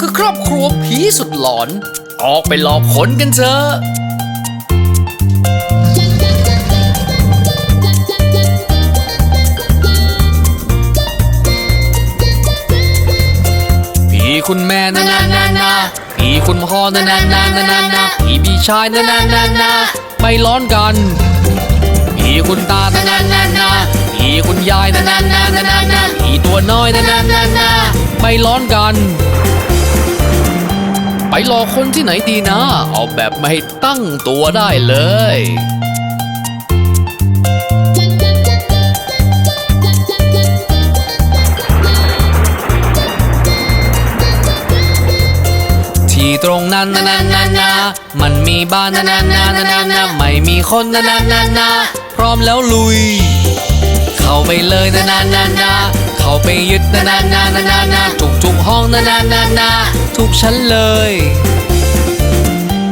คือครอบครัวผีสุดหลอน ออกไปหลอกคนกันเถอะผีคุณแม่นะนะนะนะผีคุณพ่อนะนะนะนะนะนะผีพี่ชายนะนะนะนะไม่ร้อนกันผีคุณตานะนะนะนะผีคุณยายนะนะนะนะนะนะผีตัวน้อยนะนะนะนะไม่ร้อนกัน ไปรอคนที่ไหนดีนะ เอาแบบไม่ให้ตั้งตัวได้เลยที่ตรงนั้นนะนะนะนะมันมีบ้านนะนะนะนะนะนะไม่มีคนนะนะนะนะพร้อมแล้วลุย เข้าไปเลยนะนะนะนะเข้าไปยึดนะนะนะนะนะนะทุกทุกห้องนะนะนะนะ ทุกชั้นเลย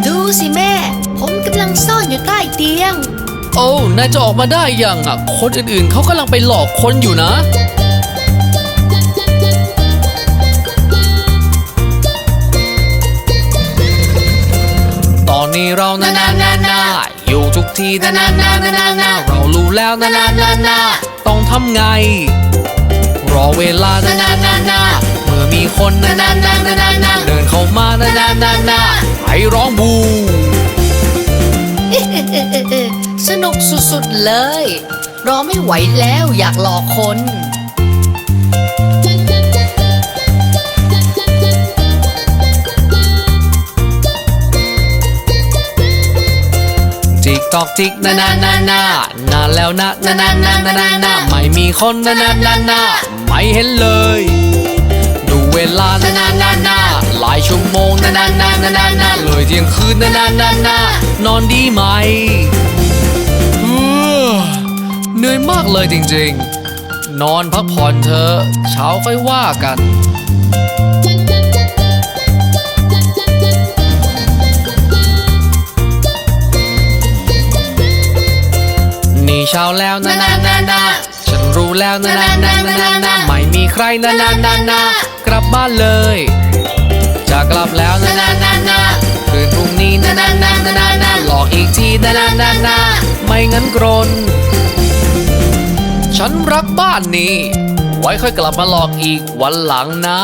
ดูสิแม่ ผมกำลังซ่อนอยู่ใต้เตียง โอ้นายจะออกมาได้ยังอะ คนอื่นๆเขากำลังไปหลอกคนอยู่นะ ตอนนี้เรานะนะนะนะอยู่ทุกที่นะนะนะนะนะนะเรารู้แล้วนะนะนะนะต้องทำไง รอเวลานะนะนะนะเมีคนนะนะนะนะนะนะเดินเข้ามานะนะนะนะให้ร้องบูสนุกสุดๆเลย รอไม่ไหวแล้วอยากหลอกคนจิกตอกจิกนานานานานานแล้วนะนานานานานานาไม่มีคนนานานานาไม่เห็นเลย เวลานานานานาหลายชั่วโมงนานานานานานาเลยเที่ยงคืนนานานานานอนดีไหมเออเหนื่อยมากเลยจริงๆ นอนพักผ่อนเถอะเช้าค่อยว่ากันนี่เช้าแล้วนะนะนะนะฉัน รู้แล้วนะนะนะนะนะนะไม่มีใครนะนะนะนะกลับบ้านเลย จะกลับแล้วนะนะนะนะคืนพรุ่งนี้นะนะนะนะนะนะหลอกอีกทีนะนะนะนะไม่งั้นกรน ฉันรักบ้านนี้ ไว้ค่อยกลับมาหลอกอีกวันหลังนะ